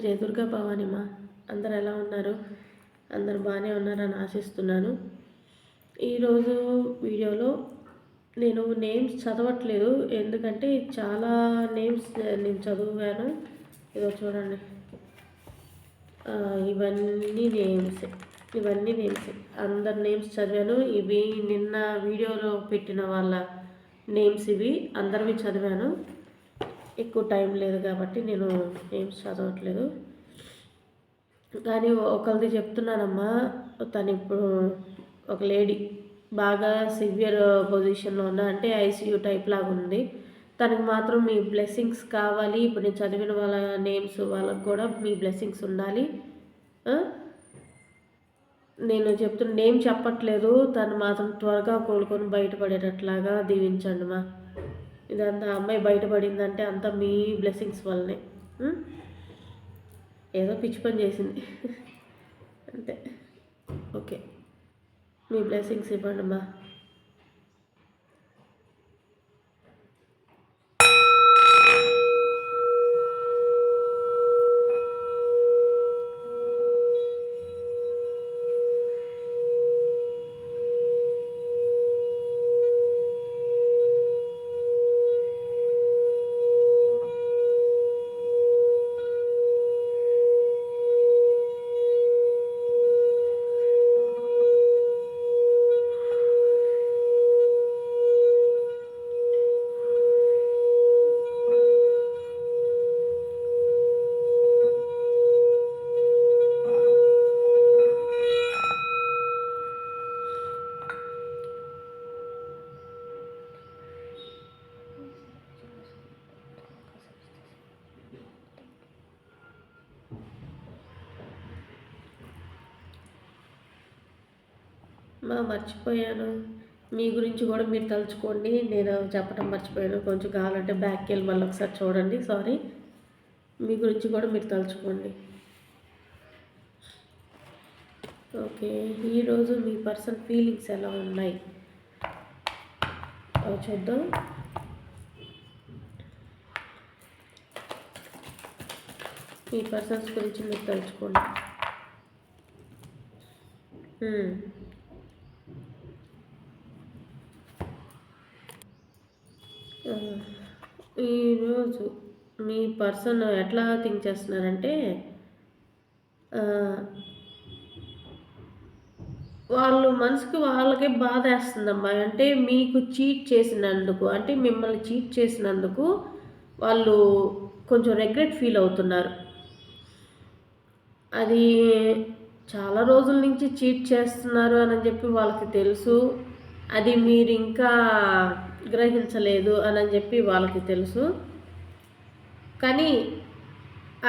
జయ దుర్గా భవానిమా అందరు ఎలా ఉన్నారు? అందరు బాగానే ఉన్నారని ఆశిస్తున్నాను. ఈరోజు వీడియోలో నేను నేమ్స్ చదవట్లేదు. ఎందుకంటే చాలా నేమ్స్ నేను చదివాను. ఇదో చూడండి. ఇవన్నీ నేమ్స్. ఇవన్నీ నేమ్స్. అందరి నేమ్స్ చదివాను. ఇవి నిన్న వీడియోలో పెట్టిన వాళ్ళ నేమ్స్ ఇవి. అందరివి చదివాను. ఎక్కువ టైం లేదు కాబట్టి నేను నేమ్స్ చదవట్లేదు. కానీ ఒకరిది చెప్తున్నానమ్మా తను ఇప్పుడు ఒక లేడీ బాగా సివియర్ పొజిషన్లో ఉన్న అంటే ఐసీయూ టైప్ లాగా ఉంది. తనకి మాత్రం మీ బ్లెస్సింగ్స్ కావాలి. ఇప్పుడు నేను చదివిన వాళ్ళ నేమ్స్ వాళ్ళకు కూడా మీ బ్లెస్సింగ్స్ ఉండాలి. నేను చెప్తున్న నేమ్ చెప్పట్లేదు. తను మాత్రం త్వరగా కోలుకొని బయటపడేటట్లాగా దీవించండి మా. ఇదంతా అమ్మాయి బయటపడిందంటే అంతా మీ బ్లెస్సింగ్స్ వల్లనే. ఏదో పిచ్చి పని చేసింది. అంతే. ఓకే. మీ బ్లెస్సింగ్స్ ఇవ్వండి అమ్మా మా మర్చిపోయాను. మీ గురించి కూడా మీరు తలుచుకోండి. నేను చెప్పడం మర్చిపోయాను. కొంచెం కావాలంటే బ్యాక్కి వెళ్ళి మళ్ళీ ఒకసారి చూడండి. సారీ మీ గురించి కూడా మీరు తలుచుకోండి. ఓకే. ఈరోజు మీ పర్సన్ ఫీలింగ్స్ ఎలా ఉన్నాయి? అవి చూద్దాం. మీ పర్సన్స్ గురించి మీరు తలుచుకోండి Hmm. ఆ, ఈరోజు మీ పర్సన్ ఎట్లా థింక్ చేస్తున్నారంటే వాళ్ళు మనసుకి వాళ్ళకే బాధ వేస్తుందమ్మా. అంటే మీకు చీట్ చేసినందుకు అంటే మిమ్మల్ని చీట్ చేసినందుకు వాళ్ళు కొంచెం రెగ్రెట్ ఫీల్ అవుతున్నారు. అది చాలా రోజుల నుంచి చీట్ చేస్తున్నారు అని చెప్పి వాళ్ళకి తెలుసు. అది మీరు ఇంకా గ్రహించలేదు అని చెప్పి వాళ్ళకి తెలుసు. కానీ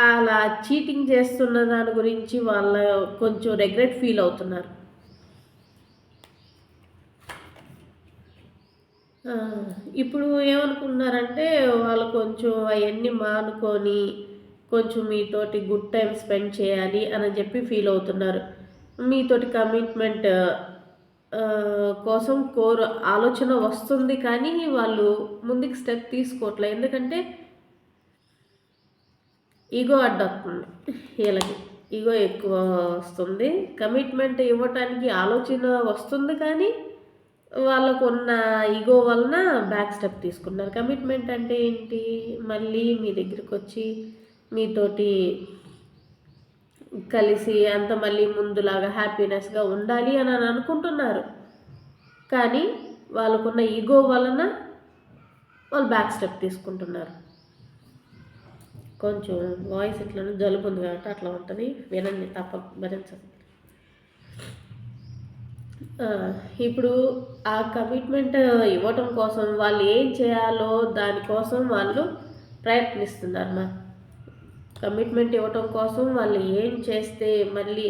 అలా చీటింగ్ చేస్తున్న దాని గురించి వాళ్ళ కొంచెం రెగ్రెట్ ఫీల్ అవుతున్నారు. ఇప్పుడు ఏమనుకున్నారంటే వాళ్ళు కొంచెం అవన్నీ మానుకొని కొంచెం మీతోటి గుడ్ టైం స్పెండ్ చేయాలి అని చెప్పి ఫీల్ అవుతున్నారు. మీతోటి కమిట్మెంట్ కోసం కోరు ఆలోచన వస్తుంది కానీ వాళ్ళు ముందుకు స్టెప్ తీసుకోవట్లే. ఎందుకంటే ఈగో అడ్డొస్తుంది. వీళ్ళకి ఈగో ఎక్కువ వస్తుంది. కమిట్మెంట్ ఇవ్వటానికి ఆలోచన వస్తుంది కానీ వాళ్ళకు ఉన్న ఈగో వలన బ్యాక్ స్టెప్ తీసుకున్నారు కమిట్మెంట్ అంటే ఏంటి? మళ్ళీ మీ దగ్గరికి వచ్చి మీతోటి కలిసి అంత మళ్ళీ ముందులాగా హ్యాపీనెస్గా ఉండాలి అని అని అనుకుంటున్నారు. కానీ వాళ్ళకున్న ఈగో వలన వాళ్ళు బ్యాక్ స్టెప్ తీసుకుంటున్నారు. కొంచెం వాయిస్ ఇట్లా జలుబు ఉంది కాబట్టి అట్లా ఉంటుంది. వినండి తప్ప భరించదు ఇప్పుడు ఆ కమిట్మెంట్ ఇవ్వటం కోసం వాళ్ళు ఏం చేయాలో దానికోసం వాళ్ళు ప్రయత్నిస్తున్నారు మా కమిట్మెంట్ ఇవ్వటం కోసం వాళ్ళు ఏం చేస్తే మళ్ళీ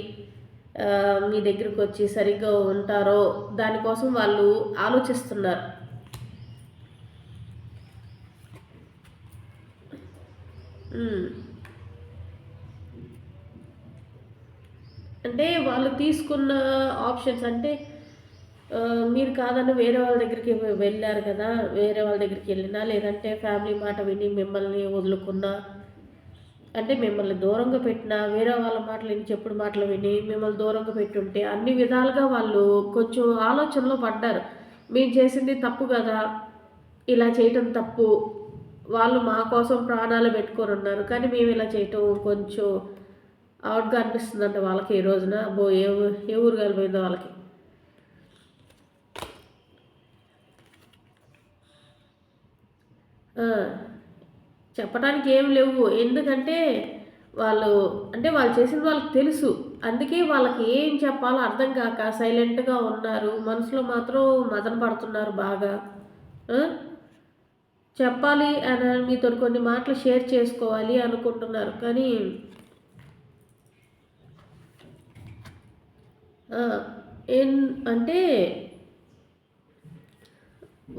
మీ దగ్గరికి వచ్చి సరిగ్గా ఉంటారో దానికోసం వాళ్ళు ఆలోచిస్తున్నారు. అంటే వాళ్ళు తీసుకున్న ఆప్షన్స్ అంటే మీరు కాదని వేరే వాళ్ళ దగ్గరికి వెళ్ళారు కదా వేరే వాళ్ళ దగ్గరికి వెళ్ళినా లేదంటే ఫ్యామిలీ మాట విని మిమ్మల్ని వదులుకున్నా అంటే మిమ్మల్ని దూరంగా పెట్టిన వేరే వాళ్ళ మాటలు విని చెప్పుడు మాటలు విని మిమ్మల్ని దూరంగా పెట్టుంటే అన్ని విధాలుగా వాళ్ళు కొంచెం ఆలోచనలో పడ్డారు. మేము చేసింది తప్పు కదా ఇలా చేయటం తప్పు వాళ్ళు మా కోసం ప్రాణాలు పెట్టుకొని ఉన్నారు కానీ మేము ఇలా చేయటం కొంచెం అవుట్గా అనిపిస్తుందంట వాళ్ళకి ఈ రోజున. బో ఏ ఏ ఊరు కలిపోయిందో వాళ్ళకి. ఆ, చెప్పడానికి ఏం లేవు. ఎందుకంటే వాళ్ళు అంటే వాళ్ళు చేసింది వాళ్ళకి తెలుసు. అందుకే వాళ్ళకి ఏం చెప్పాలో అర్థం కాక సైలెంట్గా ఉన్నారు. మనసులో మాత్రం మదన పడుతున్నారు బాగా. చెప్పాలి అని మీతో కొన్ని మాటలు షేర్ చేసుకోవాలి అనుకుంటున్నారు. కానీ ఏం అంటే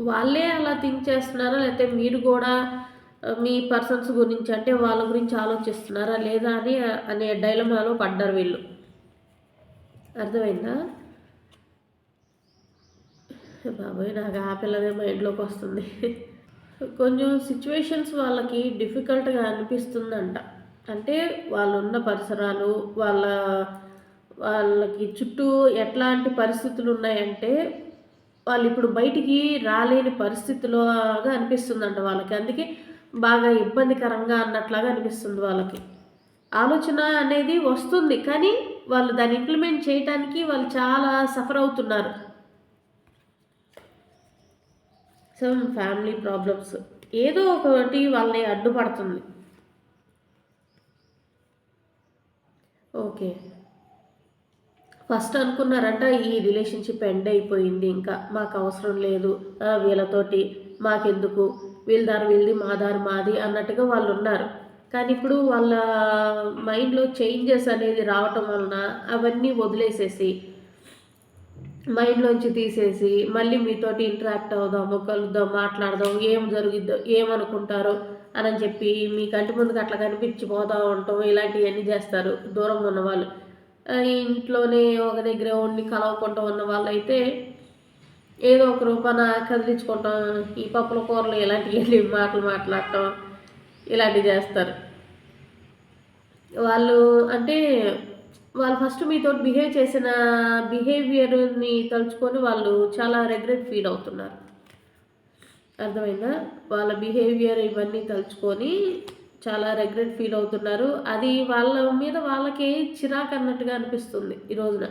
వాళ్ళే అలా థింక్ చేస్తున్నారా? లేకపోతే మీరు కూడా మీ పర్సన్స్ గురించి అంటే వాళ్ళ గురించి ఆలోచిస్తున్నారా లేదా అని అనే డైలమాలో పడ్డారు వీళ్ళు. అర్థమైందా? బాబోయ్ నాకు ఆ పిల్లదే మైండ్లోకి వస్తుంది. కొంచెం సిచ్యువేషన్స్ వాళ్ళకి డిఫికల్ట్గా అనిపిస్తుందంట. అంటే వాళ్ళు ఉన్న పరిసరాలు వాళ్ళ వాళ్ళకి చుట్టూ ఎట్లాంటి పరిస్థితులు ఉన్నాయంటే వాళ్ళు ఇప్పుడు బయటికి రాలేని పరిస్థితిలోగా అనిపిస్తుందంట వాళ్ళకి. అందుకే బాగా ఇబ్బందికరంగా అన్నట్లాగా అనిపిస్తుంది వాళ్ళకి. ఆలోచన అనేది వస్తుంది కానీ వాళ్ళు దాన్ని ఇంప్లిమెంట్ చేయడానికి వాళ్ళు చాలా సఫర్ అవుతున్నారు. సమ్ ఫ్యామిలీ ప్రాబ్లమ్స్ ఏదో ఒకటి వాళ్ళని అడ్డుపడుతుంది ఓకే ఫస్ట్ అనుకున్నారంట ఈ రిలేషన్షిప్ ఎండ్ అయిపోయింది ఇంకా మాకు అవసరం లేదు వీళ్ళతోటి మాకెందుకు? వీళ్ళ దారి వీళ్ళది మా దారి మాది అన్నట్టుగా వాళ్ళు ఉన్నారు కానీ ఇప్పుడు వాళ్ళ మైండ్లో చేంజెస్ అనేది రావటం వలన అవన్నీ వదిలేసేసి మైండ్లోంచి తీసేసి మళ్ళీ మీతోటి ఇంటరాక్ట్ అవుదాము కలుద్దాం మాట్లాడదాం ఏం జరుగుద్దో ఏమనుకుంటారో అని చెప్పి మీ కంటి ముందుకు అట్లా కనిపించి పోతా ఉంటాం ఇలాంటివన్నీ చేస్తారు దూరంగా ఉన్నవాళ్ళు. ఇంట్లోనే ఒక దగ్గర ఉండి కలవకుండా ఉన్న వాళ్ళైతే ఏదో ఒక రూపాన కదిలించుకుంటాం. ఈ పప్పుల కూరలు ఇలాంటివి మాటలు మాట్లాడటం ఇలాంటివి చేస్తారు. వాళ్ళు అంటే వాళ్ళు ఫస్ట్ మీతో బిహేవ్ చేసిన బిహేవియర్ని తలుచుకొని వాళ్ళు చాలా రెగ్రెట్ ఫీల్ అవుతున్నారు. అర్థమైందా? వాళ్ళ బిహేవియర్ ఇవన్నీ తలుచుకొని చాలా రెగ్రెట్ ఫీల్ అవుతున్నారు. అది వాళ్ళ మీద వాళ్ళకి చిరాకు అన్నట్టుగా అనిపిస్తుంది ఈ రోజున.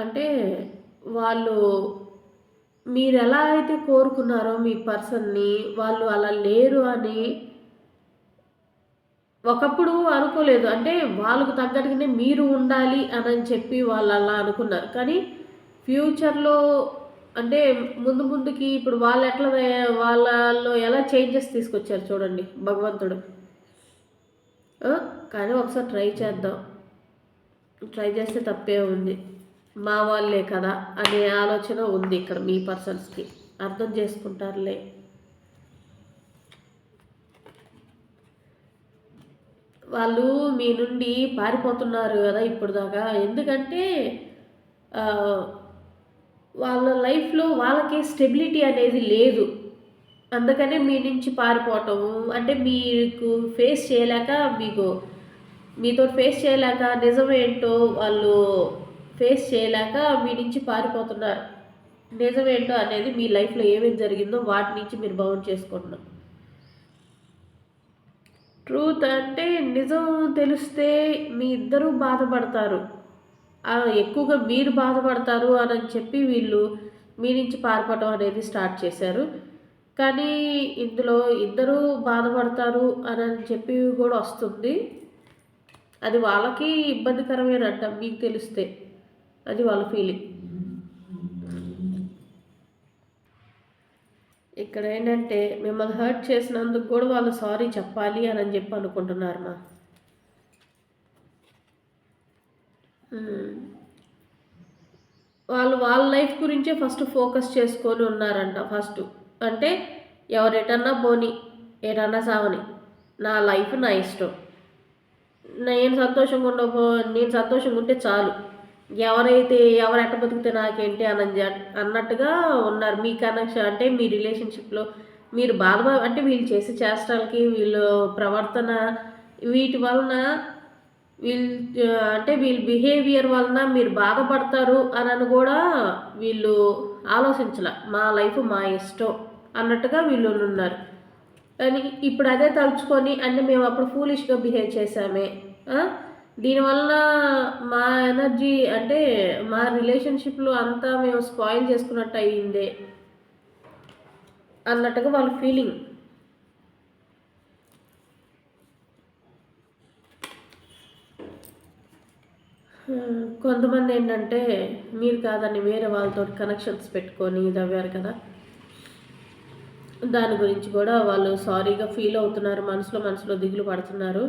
అంటే వాళ్ళు మీరు ఎలా అయితే కోరుకున్నారో మీ పర్సన్ని వాళ్ళు అలా లేరు అని ఒకప్పుడు అనుకోలేదు. అంటే వాళ్ళకు తగ్గట్టుగానే మీరు ఉండాలి అని చెప్పి వాళ్ళు అలా అనుకున్నారు. కానీ ఫ్యూచర్లో అంటే ముందు ముందుకి ఇప్పుడు వాళ్ళు ఎట్లా వాళ్ళలో ఎలా చేంజెస్ తీసుకొచ్చారు చూడండి భగవంతుడు. కానీ ఒకసారి ట్రై చేద్దాం. ట్రై చేస్తే తప్పే ఉంది. మా వాళ్ళే కదా అనే ఆలోచన ఉంది ఇక్కడ మీ పర్సన్స్కి. అర్థం చేసుకుంటారులే. వాళ్ళు మీ నుండి పారిపోతున్నారు కదా ఇప్పుడు దాకా. ఎందుకంటే వాళ్ళ లైఫ్లో వాళ్ళకి స్టెబిలిటీ అనేది లేదు. అందుకనే మీ నుంచి పారిపోవటము అంటే మీకు ఫేస్ చేయలేక మీకు మీతో ఫేస్ చేయలేక నిజమేంటో వాళ్ళు ఫేస్ చేయలేక మీ నుంచి పారిపోతున్నారు. నిజమేంటో అనేది మీ లైఫ్లో ఏమేమి జరిగిందో వాటి నుంచి మీరు బౌండ్ చేసుకుంటున్నారు ట్రూత్ అంటే నిజం తెలిస్తే మీ ఇద్దరూ బాధపడతారు. ఎక్కువగా మీరు బాధపడతారు అని చెప్పి వీళ్ళు మీ నుంచి పారిపోవడం అనేది స్టార్ట్ చేశారు. కానీ ఇందులో ఇద్దరూ బాధపడతారు అని చెప్పి కూడా వస్తుంది. అది వాళ్ళకి ఇబ్బందికరమేనంట మీకు తెలిస్తే. అది వాళ్ళ ఫీలింగ్ ఇక్కడ ఏంటంటే మిమ్మల్ని హర్ట్ చేసినందుకు కూడా వాళ్ళు సారీ చెప్పాలి అని చెప్పి అనుకుంటున్నారు మా. Hmm. వాళ్ళు వాళ్ళ లైఫ్ గురించే ఫస్ట్ ఫోకస్ చేసుకొని ఉన్నారంట ఫస్ట్ అంటే ఎవరు ఎటన్నా పోని ఎటన్నా సావని నా లైఫ్ నా ఇష్టం. నేను సంతోషంగా ఉండబో నేను సంతోషంగా ఉంటే చాలు. ఎవరైతే ఎవరు ఎట్ట బతికితే నాకేంటి అని అన్నట్టుగా ఉన్నారు. మీ కనెక్షన్ అంటే మీ రిలేషన్షిప్లో మీరు బాధ అంటే వీళ్ళు చేసే చేష్టాలకి వీళ్ళు ప్రవర్తన వీటి వలన వీళ్ళు అంటే వీళ్ళ బిహేవియర్ వలన మీరు బాధపడతారు అని కూడా వీళ్ళు ఆలోచించాల. మా లైఫ్ మా ఇష్టం అన్నట్టుగా వీళ్ళు ఉన్నారు. కానీ ఇప్పుడు అదే తలుచుకొని అంటే మేము అప్పుడు ఫూలిష్గా బిహేవ్ చేసామే దీనివల్ల మా ఎనర్జీ అంటే మా రిలేషన్షిప్లో అంతా మేము స్పాయిల్ చేసుకున్నట్టు అయ్యిందే అన్నట్టుగా వాళ్ళ ఫీలింగ్. కొంతమంది ఏంటంటే మీరు కాదని వేరే వాళ్ళతో కనెక్షన్స్ పెట్టుకొని ఇది అవ్వారు కదా. దాని గురించి కూడా వాళ్ళు సారీగా ఫీల్ అవుతున్నారు మనసులో మనసులో దిగులు పడుతున్నారు.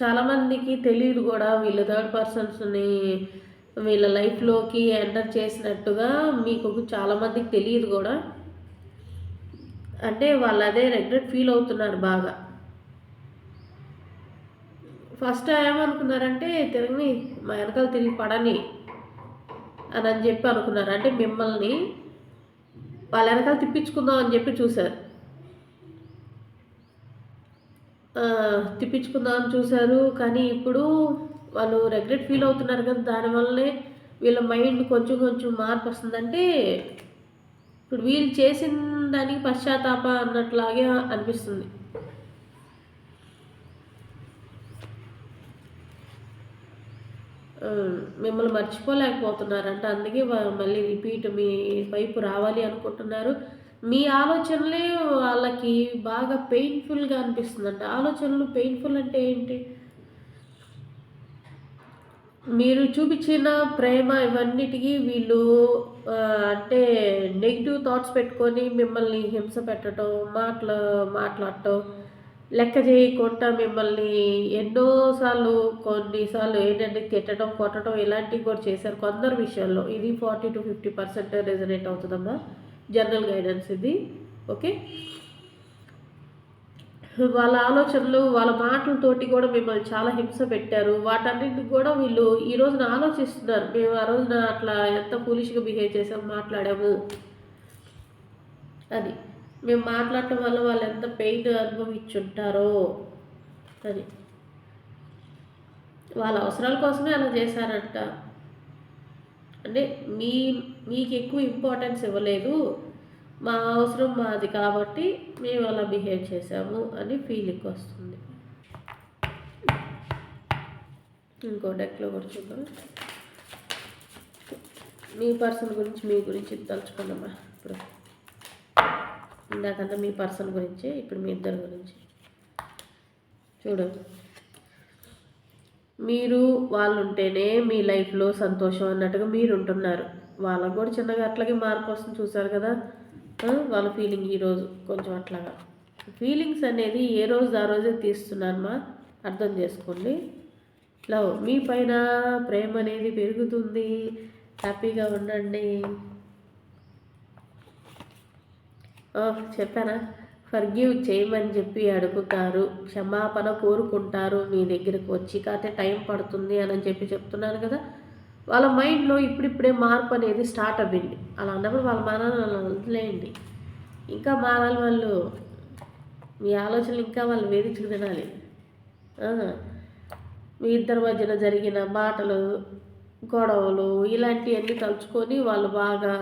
చాలామందికి తెలియదు కూడా వీళ్ళ థర్డ్ పర్సన్స్ని వీళ్ళ లైఫ్లోకి ఎంటర్ చేసినట్టుగా మీకు చాలామందికి తెలియదు కూడా. అంటే వాళ్ళు అదే రెగ్రెట్ ఫీల్ అవుతున్నారు బాగా. ఫస్ట్ ఏమనుకున్నారంటే తిరిగి మా వెనకాల తిరిగి పడని అని అని చెప్పి అనుకున్నారు. అంటే మిమ్మల్ని వాళ్ళ వెనకాల తిప్పించుకుందాం అని చెప్పి చూశారు. తిప్పించుకుందామని చూశారు. కానీ ఇప్పుడు వాళ్ళు రెగ్రెట్ ఫీల్ అవుతున్నారు కదా దానివల్లనే వీళ్ళ మైండ్ కొంచెం కొంచెం మార్పు వస్తుందంటే ఇప్పుడు వీళ్ళు చేసిన దానికి పశ్చాత్తాప అన్నట్లాగే అనిపిస్తుంది. మిమ్మల్ని మర్చిపోలేకపోతున్నారంట. అందుకే మళ్ళీ రిపీట్ మీ వైపు రావాలి అనుకుంటున్నారు. మీ ఆలోచనలే వాళ్ళకి బాగా పెయిన్ఫుల్గా అనిపిస్తుందంట. ఆలోచనలు పెయిన్ఫుల్ అంటే ఏంటి? మీరు చూపించిన ప్రేమ ఇవన్నిటికీ వీళ్ళు అంటే నెగిటివ్ థాట్స్ పెట్టుకొని మిమ్మల్ని హింస పెట్టడం మాట్లా మాట్లాడటం లెక్క చేయకుండా మిమ్మల్ని ఎన్నోసార్లు కొన్నిసార్లు ఏంటంటే తిట్టడం కొట్టడం ఇలాంటివి కూడా చేశారు కొందరు విషయాల్లో. ఇది forty to fifty percent resonate అవుతుందమ్మా. జనరల్ గైడెన్స్ ఇది ఓకే? వాళ్ళ ఆలోచనలు వాళ్ళ మాటలతోటి కూడా మిమ్మల్ని చాలా హింస పెట్టారు. వాటన్నింటికి కూడా వీళ్ళు ఈ రోజున ఆలోచిస్తున్నారు. మేము ఆ రోజున అట్లా ఎంత పూలిష్గా బిహేవ్ చేసాము మాట్లాడాము అది మేము మాట్లాడటం వల్ల వాళ్ళు ఎంత పెయిన్ అనుభవించుంటారో అది వాళ్ళ అవసరాల కోసమే అలా చేశారంట. అంటే మీ మీకు ఎక్కువ ఇంపార్టెన్స్ ఇవ్వలేదు. మా అవసరం మాది కాబట్టి మేము అలా బిహేవ్ చేసాము అని ఫీలింగ్ వస్తుంది. ఇంకో డెక్లో కూడా చూద్దాం. మీ పర్సన్ గురించి మీ గురించి తలుచుకున్నామా ఇప్పుడు ఇందాకంతా మీ పర్సన్ గురించి ఇప్పుడు మీ ఇద్దరి గురించి. చూడండి మీరు వాళ్ళు ఉంటేనే మీ లైఫ్లో సంతోషం అన్నట్టుగా మీరు ఉంటున్నారు వాళ్ళకు కూడా చిన్నగా అట్లాగే మార్పు వస్తుంది చూసారు కదా? వాళ్ళ ఫీలింగ్ ఈరోజు కొంచెం అట్లాగా. ఫీలింగ్స్ అనేది ఏ రోజు ఆ రోజే తీస్తున్నానమ్మా అర్థం చేసుకోండి. లవ్ మీ పైన ప్రేమ అనేది పెరుగుతుంది. హ్యాపీగా ఉండండి. చెప్పానా? ఫర్గ్యూ చేయమని చెప్పి అడుగుతారు. క్షమాపణ కోరుకుంటారు. మీ దగ్గరకు వచ్చి కాకపోతే టైం పడుతుంది అని చెప్పి చెప్తున్నాను కదా. వాళ్ళ మైండ్లో ఇప్పుడిప్పుడే మార్పు అనేది స్టార్ట్ అవ్వండి అలా అన్నప్పుడు వాళ్ళ మన అలా వదిలేయండి. ఇంకా మారాలి వాళ్ళు. మీ ఆలోచనలు ఇంకా వాళ్ళు వేధించుకు తినాలి. మీ ఇద్దరి మధ్యన జరిగిన మాటలు గొడవలు ఇలాంటివన్నీ తలుచుకొని వాళ్ళు బాగా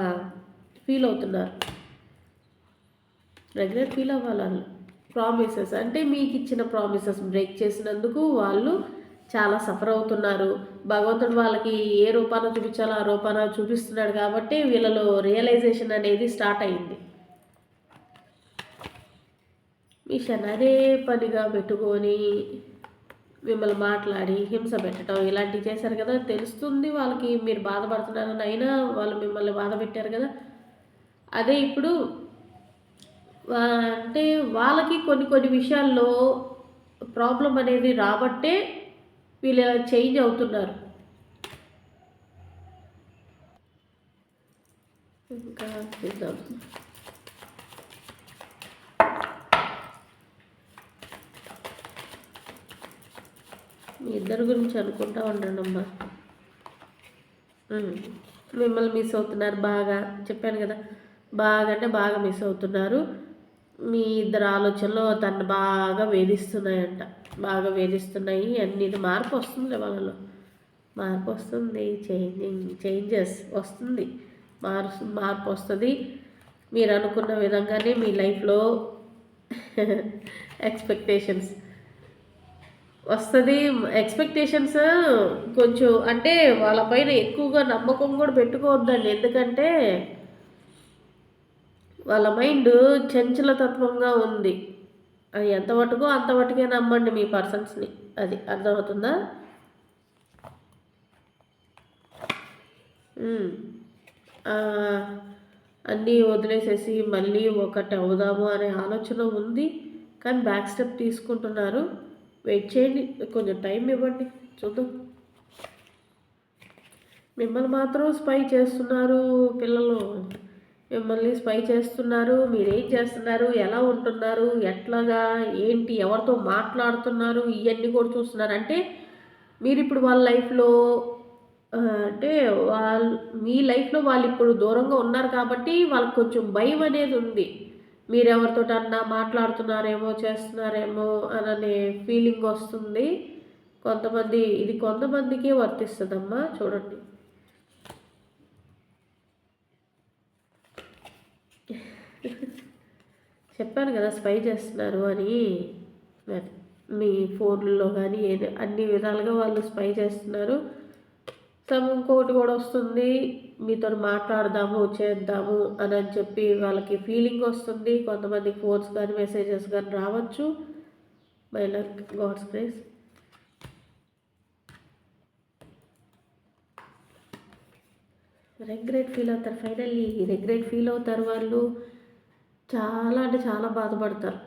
ఫీల్ అవుతున్నారు. రెగ్యులర్ ఫీల్ అవ్వాలి వాళ్ళు ప్రామిసెస్ అంటే మీకు ఇచ్చిన ప్రామిసెస్ బ్రేక్ చేసినందుకు వాళ్ళు చాలా సఫర్ అవుతున్నారు. భగవంతుడు వాళ్ళకి ఏ రూపాన చూపించాలో ఆ రూపాన చూపిస్తున్నాడు కాబట్టి వీళ్ళలో రియలైజేషన్ అనేది స్టార్ట్ అయింది. మిషన్ అదే పనిగా పెట్టుకొని మిమ్మల్ని మాట్లాడి హింస పెట్టడం ఇలాంటివి చేశారు కదా తెలుస్తుంది వాళ్ళకి మీరు బాధపడుతున్నారని అయినా వాళ్ళు మిమ్మల్ని బాధ పెట్టారు కదా. అదే ఇప్పుడు అంటే వాళ్ళకి కొన్ని కొన్ని విషయాల్లో ప్రాబ్లం అనేది రాబట్టే వీళ్ళు చేంజ్ అవుతున్నారు. ఇంకా చూద్దాం. మీ ఇద్దరి గురించి అనుకుంటా ఉండండి అమ్మా. మిమ్మల్ని మిస్ అవుతున్నారు బాగా. చెప్పాను కదా బాగా అంటే బాగా మిస్ అవుతున్నారు. మీ ఇద్దరు ఆలోచనలు తను బాగా వేధిస్తున్నాయంట. బాగా వేధిస్తున్నాయి. అన్ని మార్పు వస్తుంది వాళ్ళలో. మార్పు వస్తుంది. చేంజింగ్ చేంజెస్ వస్తుంది. మార్పు మార్పు వస్తుంది. మీరు అనుకున్న విధంగానే మీ లైఫ్లో ఎక్స్పెక్టేషన్స్ వస్తుంది. ఎక్స్పెక్టేషన్స్ కొంచెం అంటే వాళ్ళపైన ఎక్కువగా నమ్మకం కూడా పెట్టుకోవద్దండి. ఎందుకంటే వాళ్ళ మైండ్ చంచలతత్వంగా ఉంది. అది ఎంత మటుకో అంత మటుకే నమ్మండి మీ పర్సన్స్ని. అది అర్థమవుతుందా? అన్నీ వదిలేసేసి మళ్ళీ ఒకటి అవుదాము అనే ఆలోచన ఉంది. కానీ బ్యాక్ స్టెప్ తీసుకుంటున్నారు. వెయిట్ చేయండి. కొంచెం టైం ఇవ్వండి. చూద్దాం. మిమ్మల్ని మాత్రం స్పై చేస్తున్నారు పిల్లలు. మిమ్మల్ని స్పై చేస్తున్నారు. మీరేం చేస్తున్నారు? ఎలా ఉంటున్నారు? ఎట్లాగా? ఏంటి? ఎవరితో మాట్లాడుతున్నారు? ఇవన్నీ కూడా చూస్తున్నారు. అంటే మీరు ఇప్పుడు వాళ్ళ లైఫ్లో అంటే వాళ్ళు మీ లైఫ్లో వాళ్ళు ఇప్పుడు దూరంగా ఉన్నారు కాబట్టి వాళ్ళకి కొంచెం భయం అనేది ఉంది. మీరు ఎవరితో అన్నా మాట్లాడుతున్నారేమో చేస్తున్నారేమో అననే ఫీలింగ్ వస్తుంది. కొంతమంది ఇది కొంతమందికే వర్తిస్తుందమ్మా చూడండి. చెప్పాను కదా స్పై చేస్తున్నారు అని. మీ ఫోన్లో కానీ ఏ అన్ని విధాలుగా వాళ్ళు స్పై చేస్తున్నారు. సమ్ ఇంకొకటి కూడా వస్తుంది మీతో మాట్లాడదాము చేద్దాము అని అని చెప్పి వాళ్ళకి ఫీలింగ్ వస్తుంది. కొంతమంది ఫోన్స్ కానీ మెసేజెస్ కానీ రావచ్చు. By luck God's praise regret feel అవుతారు ఫైనల్లీ రెగ్రెట్ ఫీల్ అవుతారు వాళ్ళు. చాలా అంటే చాలా బాధపడతారు.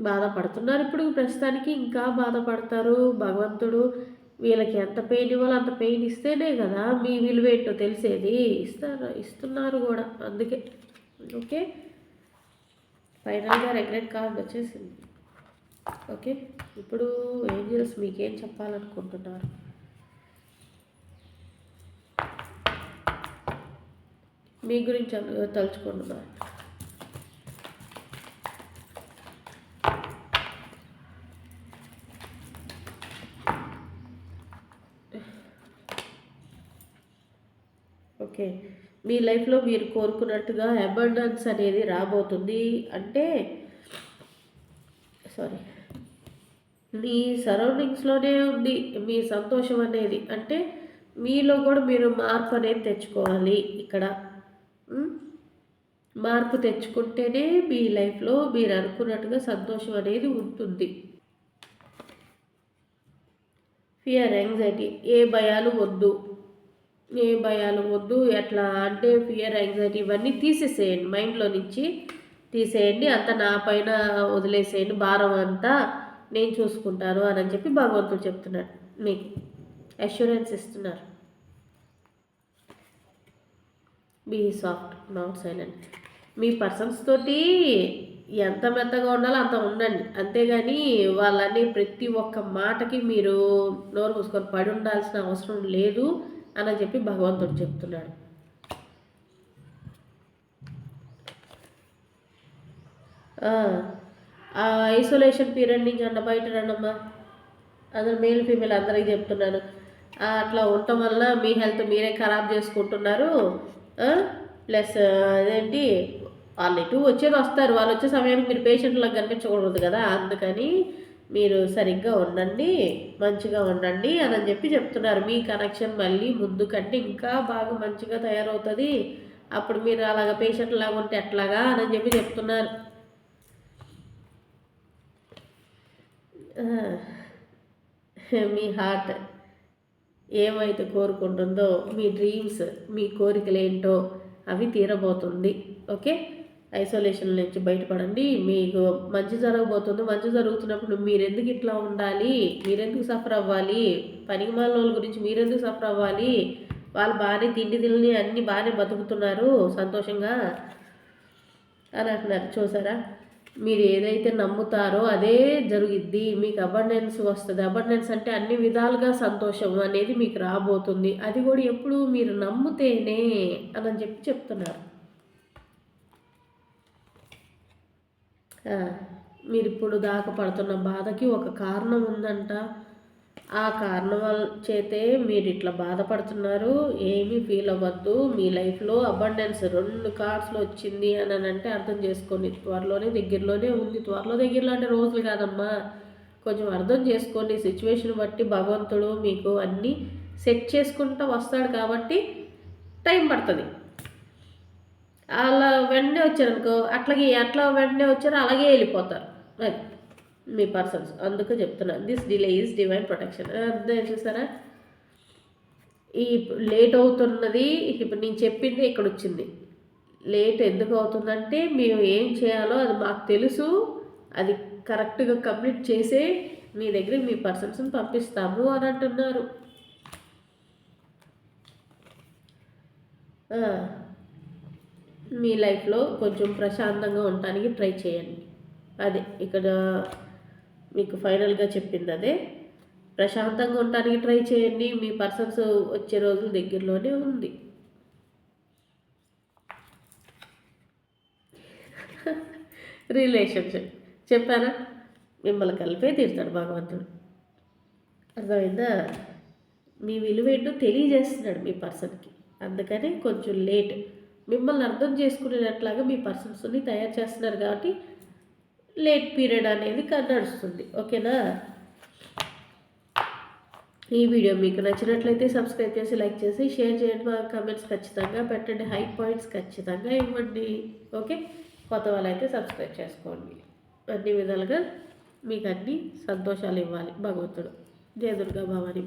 బాధపడుతున్నారు ఇప్పుడు ప్రస్తుతానికి ఇంకా బాధపడతారు. భగవంతుడు వీళ్ళకి ఎంత పెయిన్ ఇవ్వాలో అంత పెయిన్ ఇస్తేనే కదా మీ విలువ ఏంటో తెలిసేది. ఇస్తారు ఇస్తున్నారు కూడా అందుకే. ఓకే? ఫైనల్గా రెగ్రెట్ కార్డ్ వచ్చేసింది. ఓకే? ఇప్పుడు ఏంజల్స్ మీకేం చెప్పాలనుకుంటున్నారు? మీ గురించి తలుచుకుంటున్నారు ఓకే. మీ లైఫ్లో మీరు కోరుకున్నట్టుగా అబండెన్స్ అనేది రాబోతుంది అంటే సారీ మీ సరౌండింగ్స్లోనే ఉంది మీ సంతోషం అనేది. అంటే మీలో కూడా మీరు మార్పు అనేది తెచ్చుకోవాలి ఇక్కడ. మార్పు తెచ్చుకుంటేనే మీ లైఫ్లో మీరు అనుకున్నట్టుగా సంతోషం అనేది ఉంటుంది. ఫియర్ యాంగ్జైటీ ఏ భయాలు వద్దు. ఏ భయాలు? వద్దు ఎట్లా? అంటే ఫియర్ యాంగ్జైటీ ఇవన్నీ తీసేసేయండి. మైండ్లో నుంచి తీసేయండి. అంతా నా పైన వదిలేసేయండి. భారం అంతా నేను చూసుకుంటాను అని అని చెప్పి భగవంతుడు చెప్తున్నాడు మీకు. అష్యూరెన్స్ ఇస్తున్నారు. బీ సాఫ్ట్ నాట్ సైలెంట్ మీ పర్సన్స్ తోటి ఎంత మెత్తగా ఉండాలో అంత ఉండండి. అంతేగాని వాళ్ళని ప్రతి ఒక్క మాటకి మీరు నోరు మూసుకొని పడి ఉండాల్సిన అవసరం లేదు. అని చెప్పి భగవంతుడు చెప్తున్నాడు. ఐసోలేషన్ పీరియడ్ నుంచి అన్న బయట రండమ్మా. అందరు మేల్ ఫీమేల్ అందరికి చెప్తున్నాను. అట్లా ఉండటం వల్ల మీ హెల్త్ మీరే ఖరాబ్ చేసుకుంటున్నారు. ప్లస్ అదేంటి వాళ్ళు ఇటు వచ్చేది వస్తారు. వాళ్ళు వచ్చే సమయానికి మీరు పేషెంట్లకు కనిపించకూడదు కదా అందుకని మీరు సరిగ్గా ఉండండి మంచిగా ఉండండి అని అని చెప్పి చెప్తున్నారు. మీ కనెక్షన్ మళ్ళీ ముందు కంటే ఇంకా బాగా మంచిగా తయారవుతుంది. అప్పుడు మీరు అలాగ పేషెంట్ లాగా ఉంటే ఎట్లాగా అని చెప్పి చెప్తున్నారు. మీ హార్ట్ ఏమైతే కోరుకుంటుందో మీ డ్రీమ్స్ మీ కోరికలు ఏంటో అవి తీరబోతుంది. ఓకే? ఐసోలేషన్ నుంచి బయటపడండి. మీకు మంచి జరగబోతుంది. మంచి జరుగుతున్నప్పుడు మీరెందుకు ఇట్లా ఉండాలి? మీరెందుకు సఫర్ అవ్వాలి? పనికి వాళ్ళ గురించి మీరెందుకు సఫర్ అవ్వాలి? వాళ్ళు బాగానే తిండి తిని అన్నీ బాగానే బతుకుతున్నారు. సంతోషంగా అని అంటున్నారు. చూసారా? మీరు ఏదైతే నమ్ముతారో అదే జరుగుద్ది. మీకు అబండెన్స్ వస్తుంది. అబండెన్స్ అంటే అన్ని విధాలుగా సంతోషం అనేది మీకు రాబోతుంది. అది కూడా ఎప్పుడు మీరు నమ్ముతేనే అని చెప్పి చెప్తున్నారు. మీరు ఇప్పుడు దాకా పడుతున్న బాధకి ఒక కారణం ఉందంట. ఆ కారణం వల్ల చేతే మీరు ఇట్లా బాధపడుతున్నారు. ఏమీ ఫీల్ అవ్వద్దు. మీ లైఫ్లో అబండెన్స్ రెండు కార్డ్స్లో వచ్చింది అని అని అంటే అర్థం చేసుకోండి. త్వరలోనే దగ్గరలోనే ఉంది. త్వరలో దగ్గరలో అంటే రోజులు కాదమ్మా. కొంచెం అర్థం చేసుకోండి. సిచ్యువేషన్ బట్టి భగవంతుడు మీకు అన్నీ సెట్ చేసుకుంటూ వస్తాడు కాబట్టి టైం పడుతుంది. అలా వెంటనే వచ్చారనుకో అట్లాగే ఎట్లా వెంటనే వచ్చారో అలాగే వెళ్ళిపోతారు. అది మీ పర్సన్స్ అందుకే చెప్తున్నాను this delay is divine protection అర్థం చూసారా ఈ లేట్ అవుతున్నది ఇప్పుడు నేను చెప్పింది ఇక్కడ వచ్చింది. లేట్ ఎందుకు అవుతుందంటే మేము ఏం చేయాలో అది మాకు తెలుసు. అది కరెక్ట్గా కంప్లీట్ చేసే మీ దగ్గరికి మీ పర్సన్స్ని పంపిస్తాము అని అంటున్నారు. మీ లైఫ్లో కొంచెం ప్రశాంతంగా ఉండటానికి ట్రై చేయండి. అదే ఇక్కడ మీకు ఫైనల్గా చెప్పింది అదే. ప్రశాంతంగా ఉండటానికి ట్రై చేయండి. మీ పర్సన్స్ వచ్చే రోజుల దగ్గరలోనే ఉంది. రిలేషన్షిప్. చెప్పానా మిమ్మల్ని కలిపే తీరుతాడు భగవంతుడు. అర్థమైందా? మీ విలువేంటో తెలియజేస్తున్నాడు మీ పర్సన్కి. అందుకనే కొంచెం లేట్. మిమ్మల్ని అర్థం చేసుకునేటట్లాగా మీ పర్సన్స్ని తయారు చేస్తున్నారు కాబట్టి లేట్ పీరియడ్ అనేది నడుస్తుంది. ఓకేనా? ఈ వీడియో మీకు నచ్చినట్లయితే సబ్స్క్రైబ్ చేసి లైక్ చేసి షేర్ చేయండి. మా కమెంట్స్ ఖచ్చితంగా పెట్టండి. హై పాయింట్స్ ఖచ్చితంగా ఇవ్వండి. ఓకే? కొత్త వాళ్ళైతే సబ్స్క్రైబ్ చేసుకోండి. అన్ని విధాలుగా మీకు అన్ని సంతోషాలు ఇవ్వాలి భగవంతుడు. జయ దుర్గా భవాని